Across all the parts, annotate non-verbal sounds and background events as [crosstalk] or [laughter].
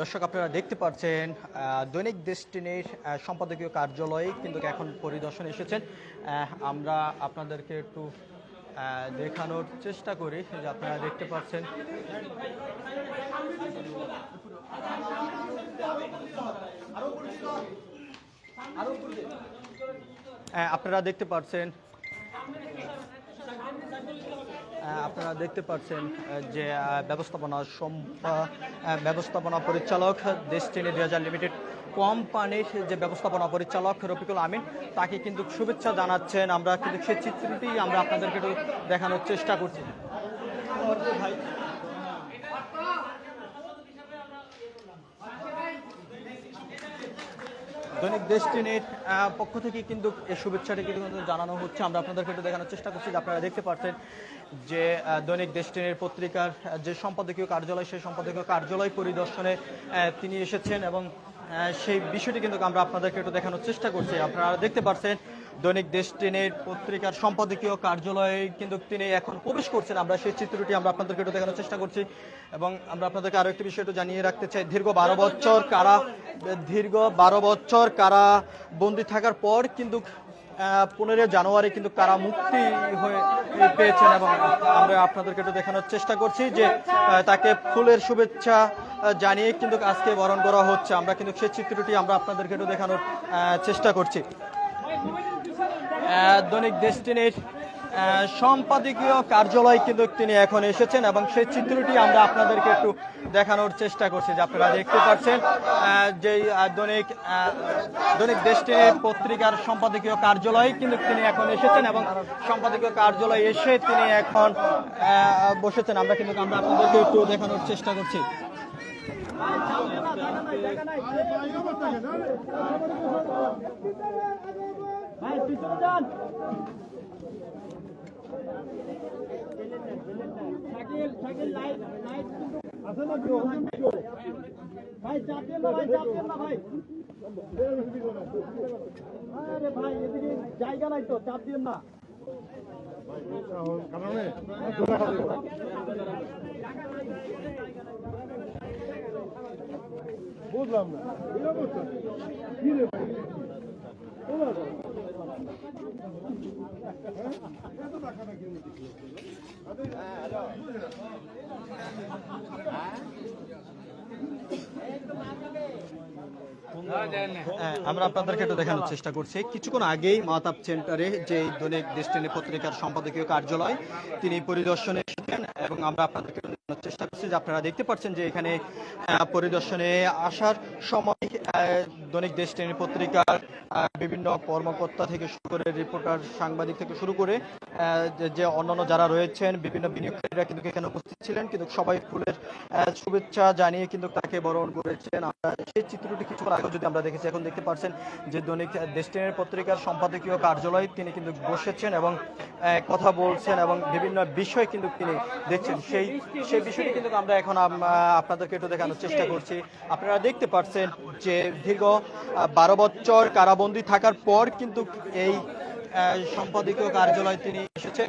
দর্শক, আপনারা দেখতে পাচ্ছেন দৈনিক দেশটিনের সম্পাদকীয় কার্যালয়ে কিন্তু এখন পরিদর্শন এসেছেন। আমরা আপনাদেরকে একটু দেখানোর চেষ্টা করি যে আপনারা দেখতে পাচ্ছেন। আপনারা দেখতে পাচ্ছেন আপনারা দেখতে পাচ্ছেন যে ব্যবস্থাপনা ব্যবস্থাপনা পরিচালক ডেস্টিনি দুই হাজার লিমিটেড কোম্পানির যে ব্যবস্থাপনা পরিচালক রফিকুল আমিন, তাকে কিন্তু শুভেচ্ছা জানাচ্ছেন। আমরা কিন্তু সে চিত্রটি আমরা আপনাদেরকে একটু দেখানোর চেষ্টা করছি। দৈনিক আহ, পক্ষ থেকে কিন্তু এই শুভেচ্ছাটি কিন্তু জানানো হচ্ছে। আমরা আপনাদেরকে একটু দেখানোর চেষ্টা করছি যে আপনারা দেখতে পাচ্ছেন যে দৈনিক দেশটিনের পত্রিকার যে সম্পাদকীয় কার্যালয় সেই সম্পাদকীয় কার্যালয় পরিদর্শনে তিনি এসেছেন এবং সেই বিষয়টি কিন্তু আমরা আপনাদেরকে একটু দেখানোর চেষ্টা করছি। আপনারা দেখতে পাচ্ছেন দৈনিক দেশটিনের পত্রিকার সম্পাদকীয় কার্যালয়ে কিন্তু তিনি এখন প্রবেশ করছেন। আমরা সেই চিত্রটি আমরা আপনাদেরকে একটু দেখানোর চেষ্টা করছি এবং আমরা আপনাদেরকে আরও একটি বিষয় জানিয়ে রাখতে চাই। দীর্ঘ বারো বছর কারা, দীর্ঘ বারো বছর কারা বন্দি থাকার পর কিন্তু পনেরোই জানুয়ারি কিন্তু কারা মুক্তি হয়ে পেয়েছেন এবং আমরা আপনাদেরকে একটু দেখানোর চেষ্টা করছি যে তাকে ফুলের শুভেচ্ছা জানিয়ে কিন্তু আজকে বরণ করা হচ্ছে। আমরা কিন্তু সেই চিত্রটি আমরা আপনাদেরকে একটু দেখানোর চেষ্টা করছি। দৈনিক আহ, সম্পাদকীয় কার্যালয় কিন্তু তিনি এখন এসেছেন এবং সেই চিত্রটি আমরা আপনাদেরকে একটু দেখানোর চেষ্টা করছি যে আপনারা দেখতে পাচ্ছেন যে দৈনিক দৈনিক দেশটিনের পত্রিকার সম্পাদকীয় কার্যালয়ে কিন্তু তিনি এখন এসেছেন এবং সম্পাদকীয় কার্যালয়ে এসে তিনি এখন বসেছেন। আমরা কিন্তু আমরা আপনাদেরকে একটু দেখানোর চেষ্টা করছি। ভাই চাপ দেন না, ভাই চাপ দেন না, ভাই। আরে ভাই, এদিকে জায়গা নাই তো, চাপ দেন না। বুঝলাম না। আমরা আপনাদেরকে একটু দেখানোর চেষ্টা করছি। কিছুক্ষণ আগেই মাতাব সেন্টারে যে দৈনিক দেশটিনী পত্রিকার সম্পাদকীয় কার্যালয়, তিনি পরিদর্শনে এসেছেন এবং আমরা আপনাদেরকে চেষ্টা করছি যে আপনারা দেখতে পাচ্ছেন যে এখানে পরিদর্শনে আসার সময় দৈনিক দেশটিনী পত্রিকার আহ, বিভিন্ন কর্মকর্তা থেকে শুরু করে রিপোর্টার সাংবাদিক থেকে শুরু করে যে- অন্যান্য যারা রয়েছেন বিভিন্ন বিনিয়োগকারীরা কিন্তু এখানে উপস্থিত ছিলেন। কিন্তু সবাই ফুলের শুভেচ্ছা জানিয়ে কিন্তু তাকে বরণ করেছেন। আমরা সেই চিত্রটি কিছুক্ষণ আগে যদি আমরা দেখেছি এখন দেখতে পাচ্ছেন যে দৈনিক দেশটিনের পত্রিকার সম্পাদকীয় কার্যালয়ে তিনি কিন্তু বসেছেন এবং কথা বলছেন এবং বিভিন্ন বিষয় কিন্তু তিনি দেখছেন। সেই সেই বিষয়টি কিন্তু আমরা এখন আপনাদেরকে একটু দেখানোর চেষ্টা করছি। আপনারা দেখতে পাচ্ছেন যে দীর্ঘ বারো বছর কারাবন্দী থাকার পর কিন্তু এই সম্পাদকীয় কার্যালয়ে তিনি এসেছেন।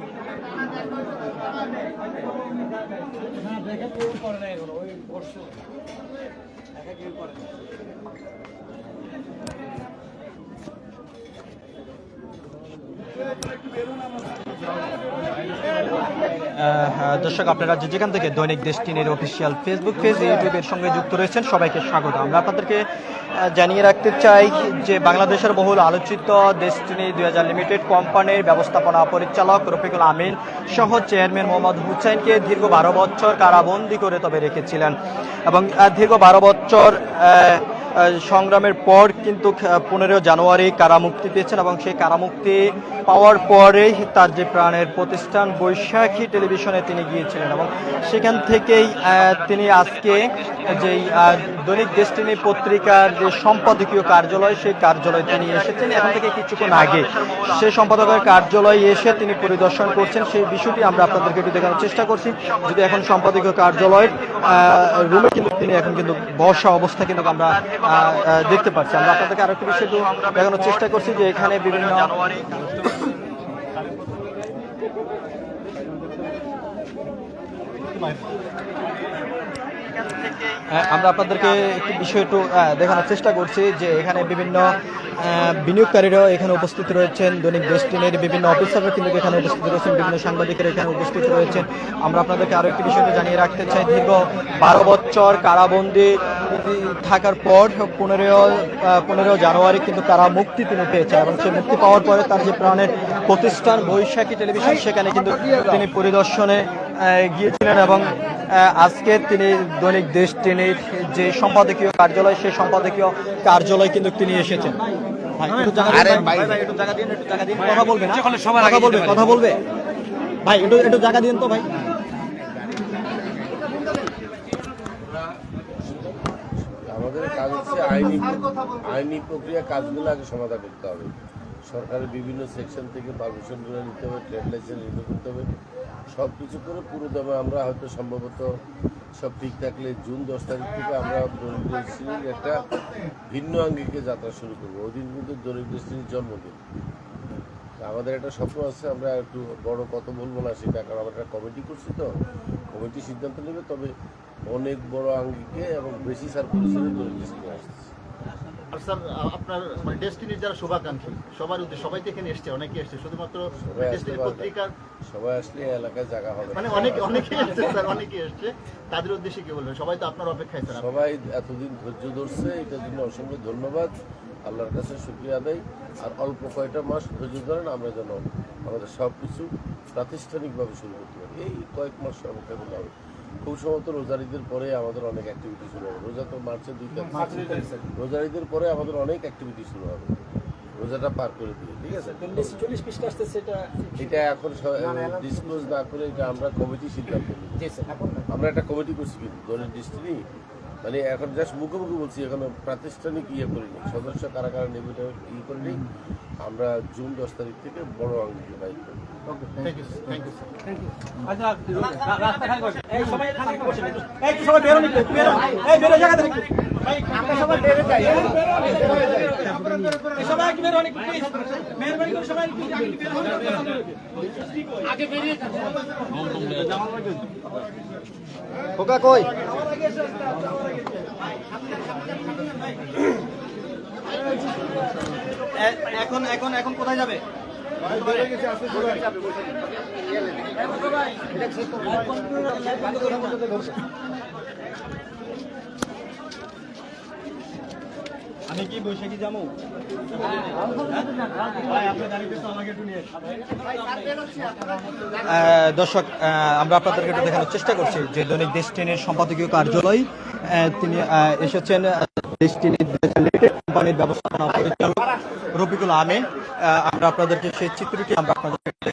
হ্যাঁ, দর্শক, আপনারা যে যেখান থেকে দৈনিক দেশটিনের অফিসিয়াল ফেসবুক পেজ ইউটিউবের সঙ্গে যুক্ত রয়েছেন, সবাইকে স্বাগত। আমরা আপনাদেরকে জানিয়ে রাখতে চাই যে বাংলাদেশের বহুল আলোচিত ডেস্টিনি দুই হাজার লিমিটেড কোম্পানির ব্যবস্থাপনা পরিচালক রফিকুল আমিন সহ চেয়ারম্যান মোহাম্মদ হুসাইনকে দীর্ঘ বারো বছর কারাবন্দি করে তবে রেখেছিলেন। এবং দীর্ঘ বারো বছর সংগ্রামের পর কিন্তু পনেরো জানুয়ারি কারামুক্তি পেয়েছেন এবং সেই কারামুক্তি পাওয়ার পরেই তার যে প্রাণের প্রতিষ্ঠান বৈশাখী টেলিভিশনে তিনি গিয়েছিলেন এবং সেখান থেকেই তিনি আজকে যেই দৈনিক দেশটিনী পত্রিকার যে সম্পাদকীয় কার্যালয়, সেই কার্যালয়ে তিনি এসেছেন। এখন থেকে কিছুক্ষণ আগে সেই সম্পাদকের কার্যালয়ে এসে তিনি পরিদর্শন করছেন। সেই বিষয়টি আমরা আপনাদেরকে একটু দেখানোর চেষ্টা করছি। যদি এখন সম্পাদকীয় কার্যালয়ের রুমে কিন্তু তিনি এখন কিন্তু বসা অবস্থা কিন্তু আমরা দেখতে পাচ্ছি। আমরা আপনাদেরকে আরেকটি বিষয় একটু দেখানোর চেষ্টা করছি যে এখানে বিভিন্ন হ্যাঁ, [laughs] আমরা আপনাদেরকে একটি বিষয় একটু দেখানোর চেষ্টা করছি যে এখানে বিভিন্ন বিনিয়োগকারীরাও এখানে উপস্থিত রয়েছেন, দৈনিক দেশটিনের বিভিন্ন অফিসাররা কিন্তু এখানে উপস্থিত রয়েছেন, বিভিন্ন সাংবাদিকেরা এখানে উপস্থিত রয়েছেন। আমরা আপনাদেরকে আরও একটি বিষয়টা জানিয়ে রাখতে চাই, দীর্ঘ বারো বছর কারাবন্দি থাকার পর পনেরো পনেরো জানুয়ারি কিন্তু কারা মুক্তি তিনি পেয়েছেন এবং সেই মুক্তি পাওয়ার পরে তার যে প্রাণের প্রতিষ্ঠান বৈশাখী টেলিভিশন, সেখানে কিন্তু তিনি পরিদর্শনে গিয়েছিলেন এবং আজকে তিনি দৈনিক দেশ টিনের যে সম্পাদকীয় কার্যালয় সেই সম্পাদকীয় কার্যালয় কিন্তু তিনি এসেছেন। ভাই, একটু জায়গা দিন, ভাই, ভাই, ভাই, একটু জায়গা দিন, একটু জায়গা দিন। কথা বলবে কথা বলবে কথা বলবে। ভাই একটু একটু জায়গা দিন তো ভাই। আমাদের কাজ হচ্ছে আইনি আইনি প্রক্রিয়া কাজগুলো আগে সমাধান করতে হবে। সরকারের বিভিন্ন সেকশন থেকে পারমিশনগুলো নিতে হবে ট্রেড লাইসেন্স রিনিউ করতে হবে। সব কিছু করে পুরো দামে আমরা হয়তো সম্ভবত সব ঠিক থাকলে জুন দশ তারিখ থেকে আমরা দৈনিক দৃষ্টির একটা ভিন্ন আঙ্গিকে যাত্রা শুরু করব। ওই দিন কিন্তু দৈনিক দৃষ্টির জন্মদিন। আমাদের একটা স্বপ্ন আছে, আমরা একটু বড় কত বলব না সেটা, কারণ আমরা একটা কমিটি করছি তো। কমিটি সিদ্ধান্ত নেবে, তবে অনেক বড় আঙ্গিকে এবং বেশি সার্কুলেশনে দৈনিক দৃষ্টি আসছে। আর স্যার আপনার মানে ডেস্টিনির যারা শুভাকাঙ্ক্ষী সবার উদ্দেশ্যে সবাই তো এখানে এসছে অনেকে এসছে শুধুমাত্র সবাই ডেস্টিনি পত্রিকার সবাই আসলে এলাকায় জায়গা হবে। মানে অনেকে অনেকে এসছে স্যার অনেকে এসছে তাদের উদ্দেশ্যে কি বলবেন? সবাই তো আপনার অপেক্ষায় স্যার সবাই এতদিন ধৈর্য ধরছে এটার জন্য অসংখ্য ধন্যবাদ আল্লাহর কাছে শুক্রিয়া আদায়। আর অল্প কয়টা মাস ধৈর্য ধরেন আমরা যেন আমাদের সব কিছু প্রাতিষ্ঠানিকভাবে শুরু করতে পারি। এই কয়েক মাস অপেক্ষা করতে হবে খুব সম্ভবত রোজারিদের পরে আমাদের অনেক অ্যাক্টিভিটি শুরু হবে। রোজা তো মার্চের দুই তারিখ রোজারিদের পরে আমাদের অনেক অ্যাক্টিভিটি শুরু হবে। রোজাটা পার করে দিয়ে ঠিক আছে? এটা? এখন ডিসক্লোজ না করে এটা আমরা কমিটি সিদ্ধান্ত আমরা একটা কমিটি করছি কিন্তু দলের ডিস্ট্রি মানে এখন জাস্ট মুখোমুখি মুখে বলছি এখন প্রাতিষ্ঠানিক ইয়ে করিনি। সদস্য কারা কারা নেবে ইয়ে করিনি। আমরা জুন দশ তারিখ থেকে বড় আঙ্গিকে বাইক করব। Okay thank you thank you সবাই বেরো। জায়গা থেকে আমরা সবাই বেরো একটু বেরোন একটু, please। মেহরবানি করে সবাই একটু আগে বেরোন। আগে বেরিয়ে। খোকা কই এ- এখন এখন এখন কোথায় যাবে আমি কি বৈশাখী যাব দর্শক আহ, আমরা আপনাদেরকে একটু দেখানোর চেষ্টা করছি যে দৈনিক দেশ ট্রেনের সম্পাদকীয় কার্যালয় তিনি এসেছেন দেশ ট্রেনের কোম্পানির ব্যবস্থাপনা পরিচালক রফিকুল আমিন। আমরা আপনাদেরকে সেই চিত্রটি আমরা আপনাদেরকে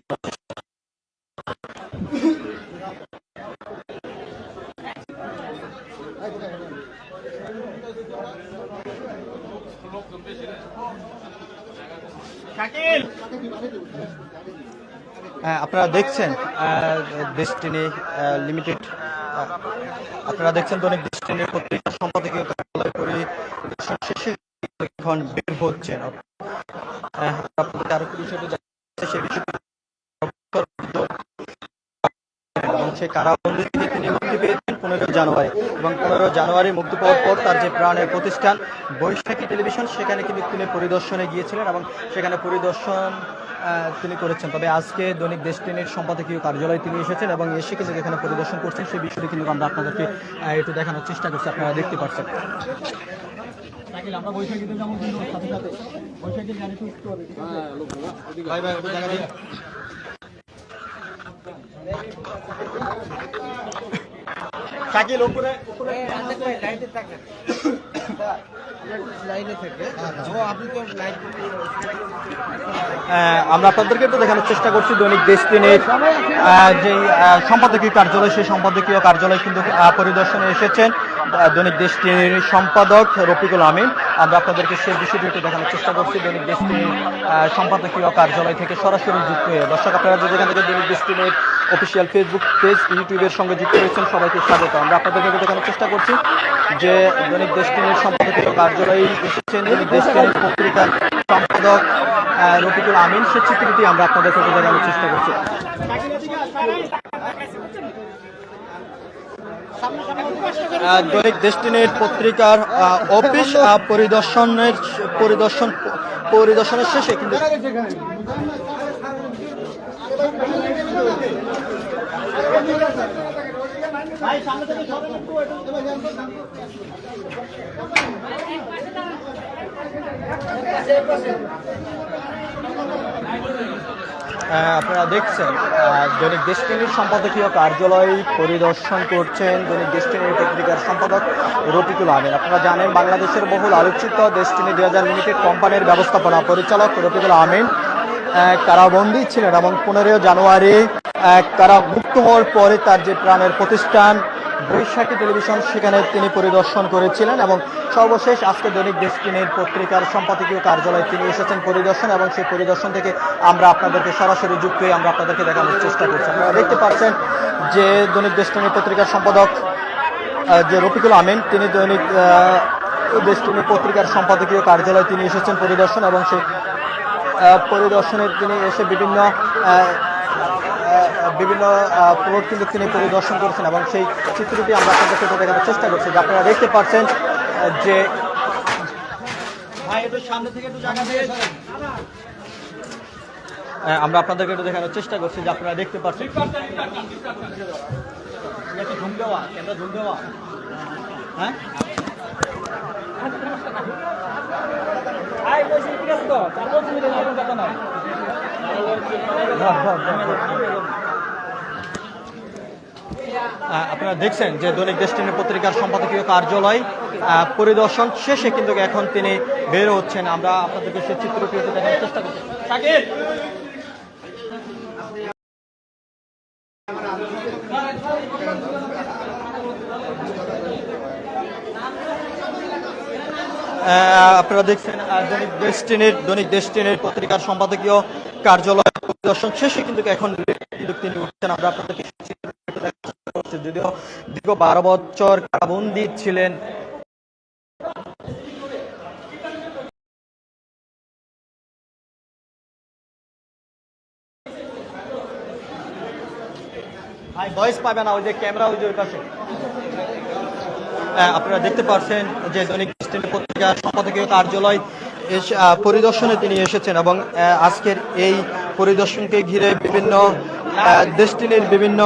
আপনারা দেখছেন ডেস্টিনি লিমিটেড আপনারা দেখছেন দৈনিক ডেস্টিনির পত্রিকা সম্পাদকীয় কার্যালয় পরিদর্শন শেষে এখন বের হচ্ছেন। জানুয়ারি। এবং পনেরো জানুয়ারি মুক্তি পাওয়ার পর তার যে প্রাণের প্রতিষ্ঠান বৈশাখী টেলিভিশন সেখানে কিন্তু তিনি পরিদর্শনে গিয়েছিলেন এবং সেখানে পরিদর্শন তিনি করেছেন। তবে আজকে দৈনিক দেশটিনের সম্পাদকীয় কার্যালয়ে তিনি এসেছেন এবং এসে কিন্তু এখানে পরিদর্শন করছেন সেই বিষয়টি কিন্তু আমরা আপনাদেরকে একটু দেখানোর চেষ্টা করছি আপনারা দেখতে পাচ্ছেন। আমরা বৈশাখীতে যেমন কিন্তু সাথে সাথে। বৈশাখী গাড়ি ভাই ভাই একটু জায়গা দিন। শাকিল উপরে উপরে। আহ, আমরা আপনাদেরকে একটু দেখানোর চেষ্টা করছি দৈনিক দেশ দিনের যে সম্পাদকীয় কার্যালয় সেই সম্পাদকীয় কার্যালয় কিন্তু পরিদর্শনে এসেছেন। দৈনিক দেশ টিভির সম্পাদক রফিকুল আমিন। আমরা আপনাদেরকে সেই বিষয়টি একটু দেখানোর চেষ্টা করছি দৈনিক দেশ টিভির আহ, সম্পাদকীয় কার্যালয় থেকে সরাসরি যুক্ত হয়ে। দর্শক আপনারা যদি এখান থেকে দৈনিক দেশ টিভির অফিসিয়াল ফেসবুক পেজ ইউটিউবের সঙ্গে যুক্ত রয়েছেন, সবাইকে স্বাগত। আমরা আপনাদেরকে দেখানোর চেষ্টা করছি যে দৈনিক দেশ টিভির সম্পাদকীয় কার্যালয়ে এসেছেন। দৈনিক দেশ টিভির পত্রিকার সম্পাদক রফিকুল আমিন, সে চিত্রটি আমরা আপনাদেরকে একটু দেখানোর চেষ্টা করছি। দৈনিক দেশটিনের পত্রিকার অফিস পরিদর্শনের, পরিদর্শন, পরিদর্শনের শেষে কিন্তু আপনারা দেখছেন দৈনিক দেশপ্রেমীর সম্পাদকীয় কার্যালয় পরিদর্শন করছেন দৈনিক দেশপ্রেমীর পত্রিকার সম্পাদক রফিকুল আমিন। আপনারা জানেন বাংলাদেশের বহুল আলোচিত দেশটিনি দুই হাজার লিমিটেড কোম্পানির ব্যবস্থাপনা পরিচালক রফিকুল আমিন আহ, কারাবন্দী ছিলেন এবং পনেরোই জানুয়ারি কারা মুক্ত হওয়ার পরে তার যে প্রাণের প্রতিষ্ঠান বৈশাখী টেলিভিশন সেখানে তিনি পরিদর্শন করেছিলেন এবং সর্বশেষ আজকে দৈনিক দেশটিনের পত্রিকার সম্পাদকীয় কার্যালয়ে তিনি এসেছেন পরিদর্শন এবং সেই পরিদর্শন থেকে আমরা আপনাদেরকে সরাসরি যুক্ত হয়ে আমরা আপনাদেরকে দেখানোর চেষ্টা করছি। আপনারা দেখতে পাচ্ছেন যে দৈনিক দেশটিনের পত্রিকার সম্পাদক যে রফিকুল আমিন তিনি দৈনিক আহ, দেশটিনী পত্রিকার সম্পাদকীয় কার্যালয়ে তিনি এসেছেন পরিদর্শন এবং সেই আহ, পরিদর্শনে তিনি এসে বিভিন্ন বিভিন্ন প্লট কিন্তু তিনি পরিদর্শন করেছেন এবং সেই চিত্রটি আমরা আপনাদেরকে একটু দেখানোর চেষ্টা করছি। যে আপনারা দেখতে পাচ্ছেন যে ভাই একটু সামনে থেকে একটু জায়গা দিয়ে আহ, আমরা আপনাদেরকে একটু দেখানোর চেষ্টা করছি যে আপনারা দেখতে পাচ্ছেন হ্যাঁ? আপনারা দেখছেন যে দৈনিক দেশটিনের পত্রিকার সম্পাদকীয় কার্যালয় পরিদর্শন শেষে কিন্তু এখন তিনি বের হচ্ছেন। আমরা আপনাদেরকে সেই চিত্রটি দেখানোর চেষ্টা করছি। আপনারা দেখছেন দৈনিক দেশটিনের দৈনিক দেশটিনের পত্রিকার সম্পাদকীয় কার্যালয় পরিদর্শন শেষে কিন্তু এখন কিন্তু তিনি উঠছেন আমরা আপনাদেরকে। যদিও দীর্ঘ বারো বছর কারাবন্দী ছিলেন। ভয়েস পাবে না ওই যে ক্যামেরা ওই যে ওই আহ, আপনারা দেখতে পাচ্ছেন যে দৈনিক পত্রিকার সম্পাদকীয় কার্যালয় পরিদর্শনে তিনি এসেছেন এবং আজকের এই পরিদর্শনকে ঘিরে বিভিন্ন দেশটিনের বিভিন্ন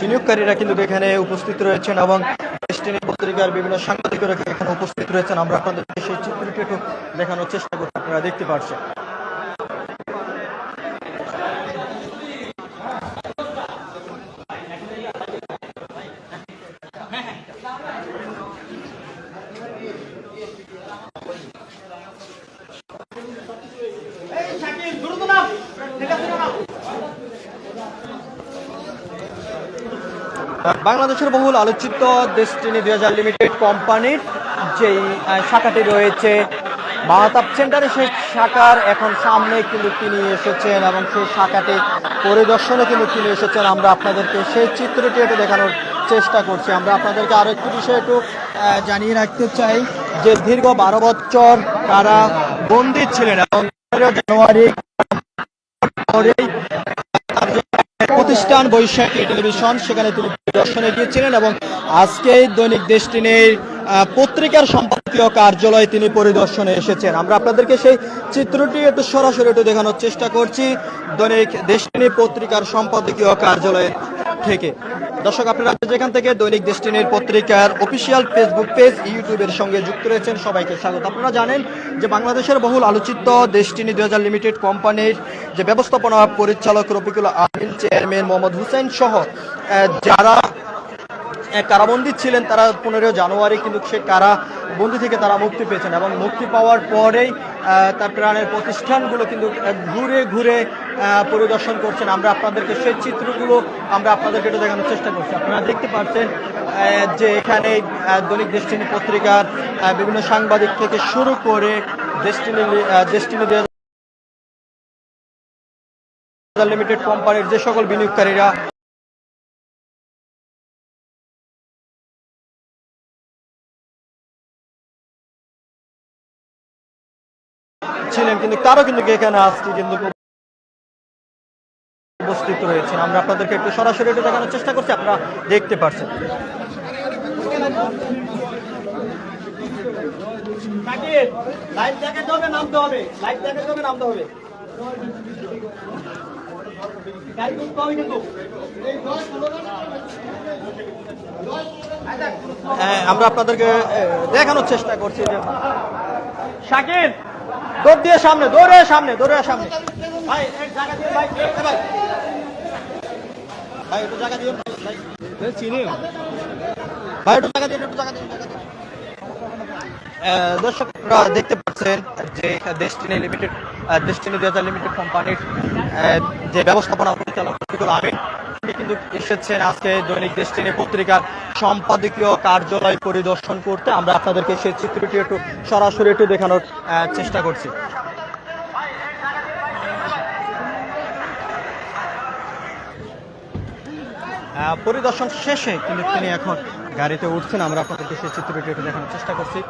বিনিয়োগকারীরা কিন্তু এখানে উপস্থিত রয়েছেন এবং দেশটিনের পত্রিকার বিভিন্ন সাংবাদিকরা এখানে উপস্থিত রয়েছেন। আমরা আপনাদেরকে সেই চিত্রটি একটু দেখানোর চেষ্টা করছি আপনারা দেখতে পাচ্ছেন বাংলাদেশের বহুল আলোচিত ডেস্টিনি দুই হাজার লিমিটেড কোম্পানির যেই শাখাটি রয়েছে মাহতাব সেন্টারে সেই শাখার এখন সামনে কিন্তু তিনি এসেছেন এবং সেই শাখাটি পরিদর্শনে কিন্তু তিনি এসেছেন। আমরা আপনাদেরকে সেই চিত্রটি একটু দেখানোর চেষ্টা করছি। আমরা আপনাদেরকে আরও একটু বিষয় একটু জানিয়ে রাখতে চাই যে দীর্ঘ বারো বছর তারা বন্দী ছিলেন এবং জানুয়ারি পরেই প্রতিষ্ঠান বৈশাখী টেলিভিশন সেখানে তিনি দর্শনে গিয়েছিলেন এবং আজকে দৈনিক দেশটিনের পত্রিকার সম্পাদকীয় কার্যালয়ে তিনি পরিদর্শনে এসেছেন। আমরা আপনাদেরকে সেই চিত্রটি একটু সরাসরি একটু দেখানোর চেষ্টা করছি দৈনিক দেশটিনী পত্রিকার সম্পাদকীয় কার্যালয় থেকে। দর্শক, আপনারা যেখান থেকে দৈনিক দেশটিনীর পত্রিকার অফিসিয়াল ফেসবুক পেজ, ইউটিউবের সঙ্গে যুক্ত রয়েছেন, সবাইকে স্বাগত। আপনারা জানেন যে বাংলাদেশের বহুল আলোচিত দেশটিনী দু হাজার লিমিটেড কোম্পানির যে ব্যবস্থাপনা পরিচালক রফিকুল আমিন চেয়ারম্যান মোহাম্মদ হুসেন সহ যারা কারাবন্দী ছিলেন তারা পনেরো জানুয়ারি, কিন্তু সে কারা বন্দি থেকে তারা মুক্তি পেয়েছেন এবং মুক্তি পাওয়ার পরেই তার প্রাণের প্রতিষ্ঠানগুলো কিন্তু ঘুরে ঘুরে পরিদর্শন করছেন। আমরা আপনাদেরকে সেই চিত্রগুলো আমরা আপনাদেরকে একটু দেখানোর চেষ্টা করছি। আপনারা দেখতে পাচ্ছেন যে এখানে দৈনিক দেশটিনী পত্রিকার বিভিন্ন সাংবাদিক থেকে শুরু করে দেশটিনী দেশটিনী লিমিটেড কোম্পানির যে সকল বিনিয়োগকারীরা কিন্তু তারও কিন্তু এখানে আজকে কিন্তু উপস্থিত রয়েছেন। আমরা আপনাদেরকে একটু সরাসরি একটু দেখানোর চেষ্টা করছি আপনারা দেখতে পাচ্ছেন লাইভ দেখাতে হবে নামতে হবে। লাইভ নামতে হ্যাঁ, আমরা আপনাদেরকে দেখানোর চেষ্টা করছি যে শাকির দৌড় দিয়ে সামনে দৌড়ে সামনে দৌড়ে সামনে। ভাই এক জায়গা দিয়ে ভাই ভাই। ভাই একটু জায়গা দিয়ে ভাই। চিনি। ভাই একটু জায়গা দিয়ে একটু জায়গা দিয়ে দর্শকরা দেখতে পাচ্ছেন যে ডেস্টিনি লিমিটেড ডেস্টিনি দুই লিমিটেড কোম্পানির যে ব্যবস্থাপনা পরিচালক আমিন তিনি কিন্তু এসেছেন আজকে দৈনিক ডেস্টিনি পত্রিকার সম্পাদকীয় কার্যালয় পরিদর্শন করতে। আমরা আপনাদেরকে সেই চিত্রটি একটু সরাসরি একটু দেখানোর চেষ্টা করছি। পরিদর্শন শেষে কিন্তু তিনি এখন গাড়িতে উঠছেন আমরা আপনাদেরকে সেই চিত্রটি একটু দেখানোর চেষ্টা করছি।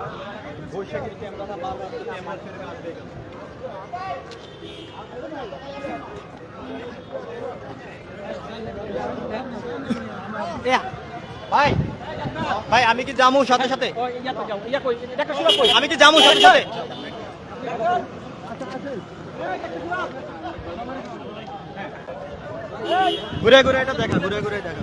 ভাই ভাই আমি কি জামু সাথে সাথে? আমি কি জামু সাথে সাথে? ঘুরে ঘুরে এটা দেখা ঘুরে ঘুরে দেখা।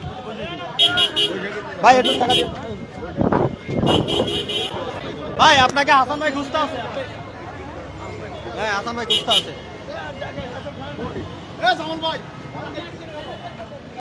ভাই, একটু টাকা দিন। ভাই, আপনাকে হাসান ভাই খুঁজতে আছে। হ্যাঁ হাসান ভাই খুঁজতে আছে। ভাই।